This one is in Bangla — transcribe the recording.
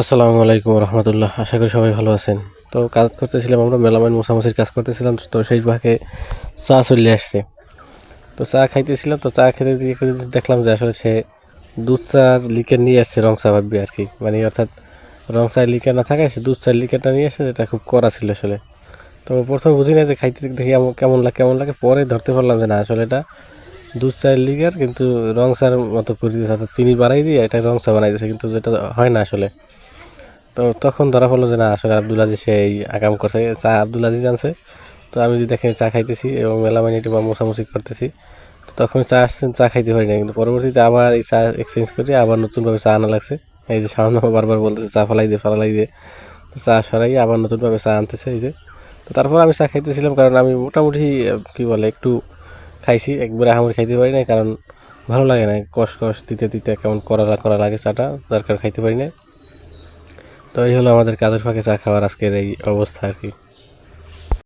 আসসালামু আলাইকুম রহমতুল্লাহ। আশা করি সবাই ভালো আছেন। তো কাজ করতেছিলাম আমরা, মেলামাইন মোছামুছির কাজ করতেছিলাম, তো সেই ভাগে চা চলে আসছে। তো চা খাইতেছিলাম, তো চা খেতে দেখলাম যে আসলে সে দুধ চার লিকের নিয়ে আসছে, রং চা ভাববি আর কি। মানে অর্থাৎ রং চায়ের লিকার না থাকায় সে দুধ চায়ের লিকারটা নিয়ে আসছে, যেটা খুব কড়া ছিল আসলে। তো প্রথমে বুঝি না যে খাইতে দেখি কেমন লাগে কেমন লাগে। পরে ধরতে পারলাম যে না, আসলে এটা দুধ চায়ের লিকার, কিন্তু রং চার মতো করে দিয়েছে, অর্থাৎ চিনি বাড়াই দিয়ে এটা রং চা বানাই দিয়েছে, কিন্তু যেটা হয় না আসলে। তো তখন ধরা পড়ল যে না, আসলে আব্দুল আজিজ সেই আকাম করছে, চা আব্দুল জানছে তো আমি যদি দেখে চা খাইতেছি এবং মেলামাইনিটি বা মোছামুছি করতেছি, তো তখন চা আসছে, চা খাইতে পারি না কিন্তু পরবর্তীতে আবার এই চা এক্সচেঞ্জ করে আবার নতুনভাবে চা আনা লাগছে। এই যে সামান্য বারবার বলতেছে, চা ফালাই দিয়ে ফালাই দিয়ে চা সরাই আবার নতুনভাবে চা আনতেছে, এই যে। তো তারপর আমি চা খাইতেছিলাম কারণ আমি মোটামুটি, কী বলে, একটু খাইছি, একবারে আহামরি খাইতে পারি না কারণ ভালো লাগে না কষ কষ দিতে দিতে কেমন করা করা লাগে চাটা, যার কারণে খাইতে পারি না তো এই হলো আমাদের কাজের ফাঁকে চা খাওয়ার আজকের এই অবস্থা আর কি।